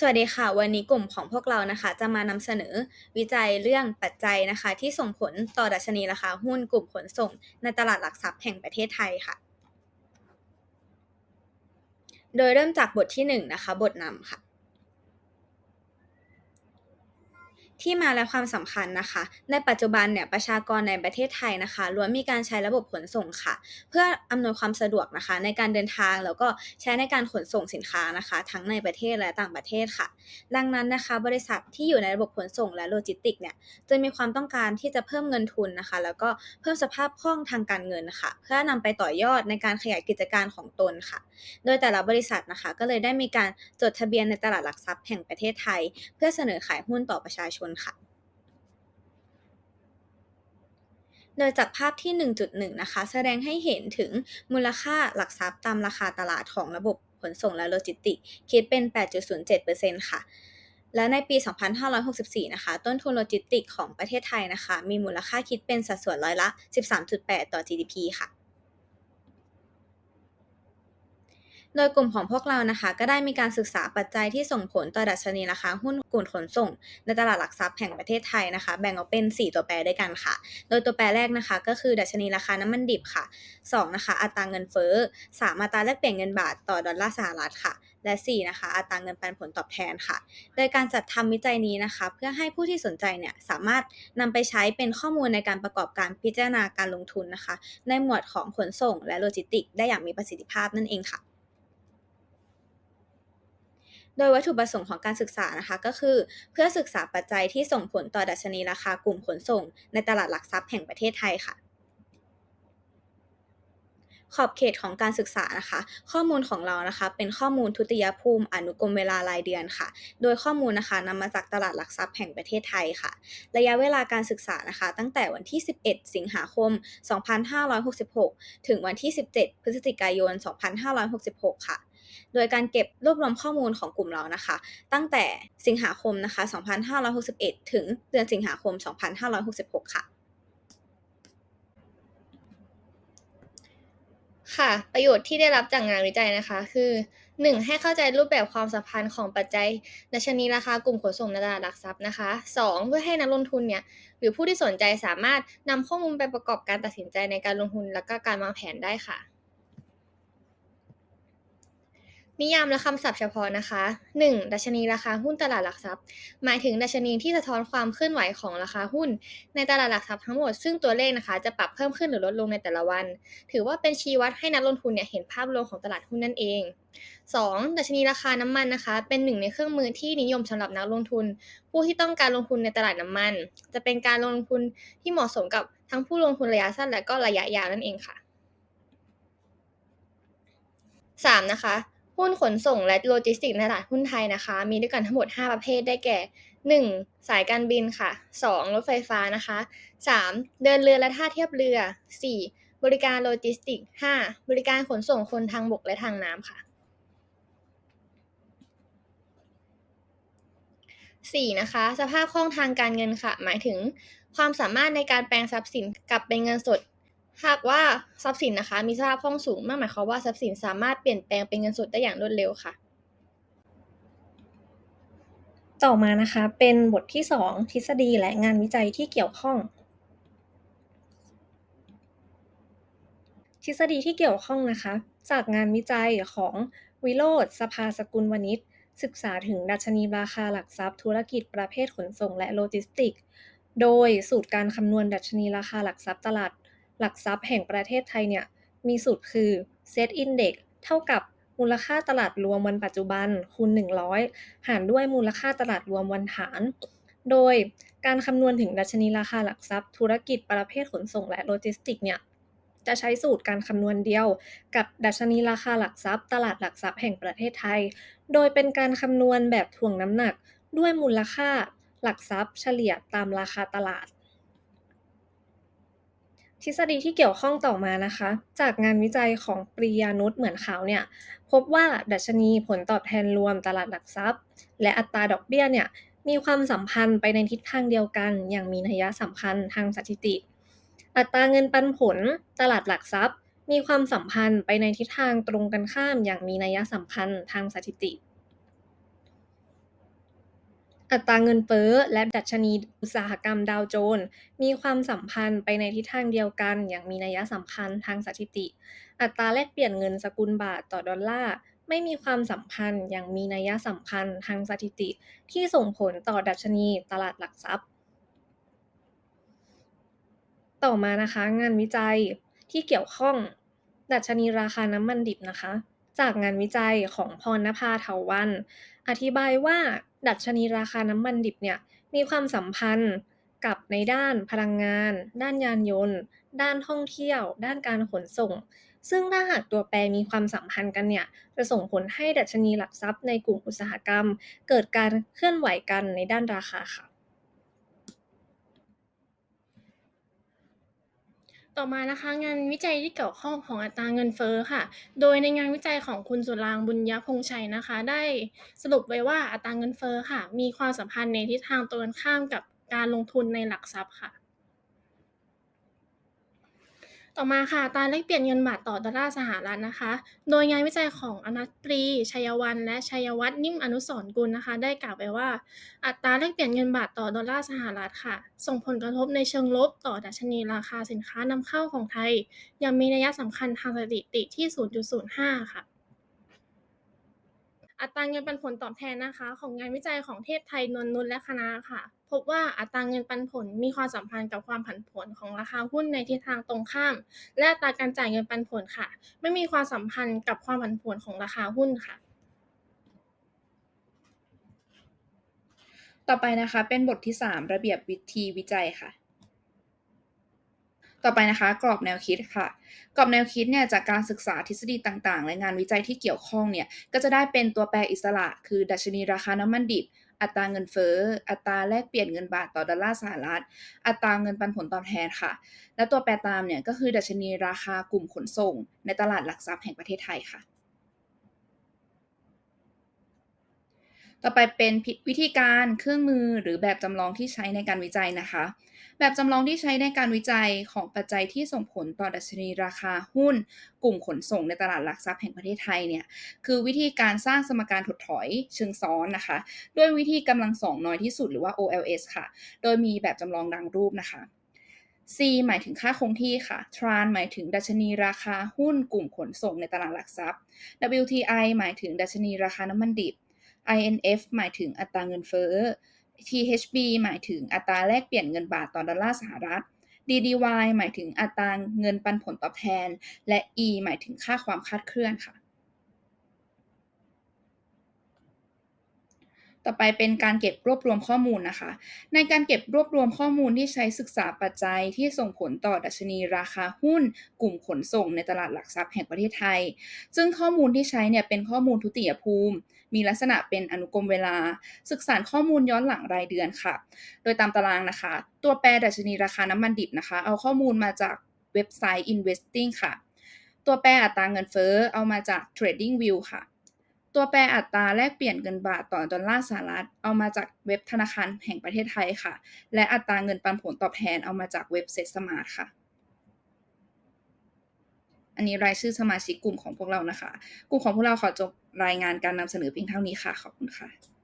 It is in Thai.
สวัสดีค่ะ วันนี้กลุ่มของพวกเรานะคะ จะมานำเสนอวิจัยเรื่องปัจจัยนะคะ ที่ส่งผลต่อดัชนีราคาหุ้นกลุ่มขนส่ง ในตลาดหลักทรัพย์แห่งประเทศไทยค่ะ โดยเริ่มจากบทที่1นงนะคะ บทนำค่ะ ที่มาและความสำคัญนะคะ ในปัจจุบันเนี่ยประชากรในประเทศไทยนะคะล้วนมีการใช้ระบบขนส่งค่ะ เพื่ออำนวยความสะดวกนะคะ ในการเดินทางแล้วก็ใช้ในการขนส่งสินค้านะคะ ทั้งในประเทศและต่างประเทศค่ะ ดังนั้นนะคะ บริษัทที่อยู่ในระบบขนส่งและโลจิสติกเนี่ยจะมีความต้องการที่จะเพิ่มเงินทุนนะคะ แล้วก็เพิ่มสภาพคล่องทางการเงินค่ะ เพื่อนำไปต่อยอดในการขยายกิจการของตนค่ะ โดยแต่ละบริษัทนะคะ ก็เลยได้มีการจดทะเบียนในตลาดหลักทรัพย์แห่งประเทศไทย เพื่อเสนอขายหุ้นต่อประชาชนค่ะโดยจากภาพที่ 1.1 นะคะ แสดงให้เห็นถึงมูลค่าหลักทรัพย์ตามราคาตลาดของระบบขนส่งและโลจิสติก คิดเป็น 8.07%ค่ะ และในปี 2564 นะคะ ต้นทุนโลจิสติกของประเทศไทยนะคะ มีมูลค่าคิดเป็นสัดส่วนร้อยละ 13.8 ต่อ GDP ค่ะ โดยกลุ่มของพวกเรานะคะก็ได้มีการศึกษาปัจจัยที่ส่งผลต่อดัชนีราคาหุ้นกลุ่มขนส่ง ในตลาดหลักทรัพย์แห่งประเทศไทยนะคะ แบ่งออกเป็น 4 ตัวแปรด้วยกันค่ะ โดยตัวแปรแรกนะคะ ก็คือดัชนีราคาน้ำมันดิบค่ะ 2 นะคะ อัตราเงินเฟ้อ 3 อัตราแลกเปลี่ยนเงินบาทต่อดอลลาร์สหรัฐค่ะและ 4 นะคะ อัตราเงินปันผลตอบแทนค่ะ โดยการจัดทำวิจัยนี้นะคะ เพื่อให้ผู้ที่สนใจเนี่ยสามารถนำไปใช้เป็นข้อมูลในการประกอบการพิจารณาการลงทุนนะคะ ในหมวดของขนส่งและโลจิสติก ได้อย่างมีประสิทธิภาพนั่นเองค่ะ โดยวัตถุประสงค์ของการศึกษานะคะก็คือ เพื่อศึกษาปัจจัยที่ส่งผลต่อดัชนีราคากลุ่มขนส่ง ในตลาดหลักทรัพย์แห่งประเทศไทยค่ะ ขอบเขตของการศึกษานะคะ ข้อมูลของเรานะคะเป็นข้อมูลทุติยภูมิอนุกรมเวลารายเดือนค่ะ โดยข้อมูลนะคะนำมาจากตลาดหลักทรัพย์แห่งประเทศไทยค่ะ ระยะเวลาการศึกษานะคะ ตั้งแต่วันที่ 11 สิงหาคม 2566 ถึงวันที่ 17 พฤศจิกายน 2566 ค่ะ โดยการเก็บรวบรวมข้อมูลของกลุ่มเรานะคะ ตั้งแต่สิงหาคมนะคะ 2561 ถึงเดือนสิงหาคม 2566 ค่ะ ค่ะ ประโยชน์ที่ได้รับจากงานวิจัยนะคะ คือ 1. ให้เข้าใจรูปแบบความสัมพันธ์ของปัจจัยดัชนีราคากลุ่มขนส่งในตลาดหลักทรัพย์นะคะ 2. เพื่อให้นักลงทุนเนี่ยหรือผู้ที่สนใจสามารถนำข้อมูลไปประกอบการตัดสินใจในการลงทุนและก็การวางแผนได้ค่ะ นิยามและคำศัพท์เฉพาะนะคะ 1. ดัชนีราคาหุ้นตลาดหลักทรัพย์ หมายถึงดัชนีที่สะท้อนความเคลื่อนไหวของราคาหุ้น ในตลาดหลักทรัพย์ทั้งหมด ซึ่งตัวเลขนะคะ จะปรับเพิ่มขึ้นหรือลดลงในแต่ละวัน ถือว่าเป็นชี้วัดให้นักลงทุนเนี่ยเห็นภาพรวมของตลาดหุ้นนั่นเอง 2. ดัชนีราคาน้ำมันนะคะ เป็นหนึ่งในเครื่องมือที่นิยมสำหรับนักลงทุน ผู้ที่ต้องการลงทุนในตลาดน้ำมัน จะเป็นการลงทุนที่เหมาะสมกับทั้งผู้ลงทุนระยะสั้นและก็ระยะยาวนั่นเองค่ะ 3. นะคะ หุ้นขนส่งและโลจิสติกส์ในตลาดหุ้นไทยนะคะ มีด้วยกันทั้งหมด 5 ประเภทได้แก่ 1. สายการบินค่ะ 2. รถไฟฟ้านะคะ 3. เดินเรือและท่าเทียบเรือ 4. บริการโลจิสติกส์ 5. บริการขนส่งคนทางบกและทางน้ำค่ะ 4. นะคะ สภาพคล่องทางการเงินค่ะ หมายถึงความสามารถในการแปลงทรัพย์สินกลับเป็นเงินสด หากว่าทรัพย์สินนะคะมีสภาพคล่องสูงนั่นหมายความว่าทรัพย์สินสามารถเปลี่ยนแปลงเป็นเงินสดได้อย่างรวดเร็วค่ะ ต่อมานะคะเป็นบทที่ 2 ทฤษฎีและงานวิจัยที่เกี่ยวข้อง ทฤษฎีที่เกี่ยวข้องนะคะ จากงานวิจัยของวิโรธสภาสกุลวณิชศึกษาถึงดัชนีราคาหลักทรัพย์ธุรกิจประเภทขนส่งและโลจิสติก โดยสูตรการคำนวณดัชนีราคาหลักทรัพย์ตลาด หลักทรัพย์แห่งประเทศไทยเนี่ยมีสูตรคือ Set Index เท่ากับมูลค่าตลาดรวมวันปัจจุบันคูณ 100 หารด้วยมูลค่าตลาดรวมวันฐาน โดยการคำนวณถึงดัชนีราคาหลักทรัพย์ ธุรกิจประเภทขนส่งและโลจิสติกส์เนี่ยจะใช้สูตรการคำนวณเดียว กับดัชนีราคาหลักทรัพย์ ตลาดหลักทรัพย์แห่งประเทศไทย โดยเป็นการคำนวณแบบถ่วงน้ำหนัก ด้วยมูลค่าหลักทรัพย์ เฉลี่ยตามราคาตลาด ทฤษฎีที่เกี่ยวข้องต่อมานะคะ จากงานวิจัยของปริยานุชเหมือนขาวเนี่ย พบว่าดัชนีผลตอบแทนรวมตลาดหลักทรัพย์ และอัตราดอกเบี้ยเนี่ยมีความสัมพันธ์ไปในทิศทางเดียวกัน อย่างมีนัยสำคัญทางสถิติ อัตราเงินปันผล ตลาดหลักทรัพย์ มีความสัมพันธ์ไปในทิศทางตรงกันข้าม อย่างมีนัยสำคัญทางสถิติ อัตราเงินเฟ้อและดัชนีอุตสาหกรรมดาวโจนส์มีความสัมพันธ์ไปในทิศทางเดียวกันอย่างมีนัยสำคัญทางสถิติ อัตราแลกเปลี่ยนเงินสกุลบาทต่อดอลลาร์ไม่มีความสัมพันธ์อย่างมีนัยสำคัญทางสถิติ ที่ส่งผลต่อดัชนีตลาดหลักทรัพย์ ต่อมานะคะ งานวิจัยที่เกี่ยวข้อง ดัชนีราคาน้ำมันดิบนะคะ จากงานวิจัยของพรณภาเถาวัน อธิบายว่าดัชนีราคาน้ำมันดิบเนี่ยมีความสัมพันธ์กับในด้านพลังงาน ด้านยานยนต์ ด้านท่องเที่ยว ด้านการขนส่ง ซึ่งถ้าหากตัวแปรมีความสัมพันธ์กันเนี่ยจะส่งผลให้ดัชนีหลักทรัพย์ในกลุ่มอุตสาหกรรม เกิดการเคลื่อนไหวกันในด้านราคาค่ะ ต่อมานะคะงานวิจัยที่เกี่ยวข้องของอัตราเงินเฟ้อค่ะ โดยในงานวิจัยของคุณสุรางบุญยพงชัยนะคะ ได้สรุปไว้ว่าอัตราเงินเฟ้อค่ะ มีความสัมพันธ์ในทิศทางตรงกันข้ามกับการลงทุนในหลักทรัพย์ค่ะ ต่อมาค่ะตราแลกเปลี่ยนเงินบาทต่อดอลลาร์สหรัฐนะคะ โดยงานวิจัยของอนัตปรี ชัยวัน และชัยวัฒน์นิ่มอนุสรกุลนะคะ ได้กล่าวไว้ว่า อัตราแลกเปลี่ยนเงินบาทต่อดอลลาร์สหรัฐค่ะ ส่งผลกระทบในเชิงลบต่อดัชนีราคาสินค้านำเข้าของไทย ยังมีนัยสำคัญทางสถิติที่ 0.05 ค่ะ อัตราเงินปันผลตอบแทนนะคะ ของงานวิจัยของเทพไทยนวลนุชและคณะค่ะ พบว่าอัตราเงินปันผลมีความสัมพันธ์กับความผันผวนของราคาหุ้นในทิศทางตรงข้าม และอัตราการจ่ายเงินปันผลค่ะ ไม่มีความสัมพันธ์กับความผันผวนของราคาหุ้นค่ะ ต่อไปนะคะเป็นบทที่ 3 ระเบียบวิธีวิจัยค่ะ ต่อไปนะคะ กรอบแนวคิดค่ะ กรอบแนวคิดเนี่ยจากการศึกษาทฤษฎีต่างๆ และงานวิจัยที่เกี่ยวข้องเนี่ยก็จะได้เป็นตัวแปรอิสระ คือดัชนีราคาน้ำมันดิบอัตราเงินเฟ้อ อัตราแลกเปลี่ยนเงินบาทต่อดอลลาร์สหรัฐ อัตราเงินปันผลตอบแทนค่ะ และตัวแปรตามเนี่ยก็คือดัชนีราคากลุ่มขนส่ง ในตลาดหลักทรัพย์แห่งประเทศไทยค่ะ ต่อไปเป็นวิธีการเครื่องมือหรือแบบจำลองที่ใช้ในการวิจัยนะคะ แบบจำลองที่ใช้ในการวิจัยของปัจจัยที่ส่งผลต่อดัชนีราคาหุ้น กลุ่มขนส่งในตลาดหลักทรัพย์แห่งประเทศไทยเนี่ยคือวิธีการสร้างสมการถดถอยเชิงซ้อนนะคะ ด้วยวิธีกำลังสองน้อยที่สุดหรือว่า OLS ค่ะ โดยมีแบบจำลองดังรูปนะคะ C หมายถึงค่าคงที่ค่ะ Tran หมายถึงดัชนีราคาหุ้นกลุ่มขนส่งในตลาดหลักทรัพย์ WTI หมายถึงดัชนีราคาน้ำมันดิบ INF หมายถึงอัตราเงินเฟ้อ THB หมายถึงอัตราแลกเปลี่ยนเงินบาทต่อดอลลาร์สหรัฐ DDY หมายถึงอัตราเงินปันผลตอบแทน และ E หมายถึงค่าความคลาดเคลื่อนค่ะ ต่อไปเป็นการเก็บรวบรวมข้อมูลนะคะ ในการเก็บรวบรวมข้อมูลที่ใช้ศึกษาปัจจัยที่ส่งผลต่อดัชนีราคาหุ้น กลุ่มขนส่งในตลาดหลักทรัพย์แห่งประเทศไทย ซึ่งข้อมูลที่ใช้เนี่ยเป็นข้อมูลทุติยภูมิ มีลักษณะเป็นอนุกรมเวลา ศึกษาข้อมูลย้อนหลังรายเดือนค่ะ โดยตามตารางนะคะ ตัวแปรดัชนีราคาน้ำมันดิบนะคะ เอาข้อมูลมาจากเว็บไซต์ Investing ค่ะ ตัวแปรอัตราเงินเฟ้อเอามาจาก Trading View ค่ะ ตัวแปรอัตราแลกเปลี่ยนเงินบาทต่อดอลลาร์สหรัฐเอามาจากเว็บธนาคารแห่งประเทศไทยค่ะ และอัตราเงินปันผลตอบแทนเอามาจากเว็บเซ็ตสมาร์ทค่ะอันนี้รายชื่อสมาชิกกลุ่มของพวกเรานะคะ กลุ่มของพวกเราขอจบรายงานการนำเสนอเพียงเท่านี้ค่ะ ขอบคุณค่ะ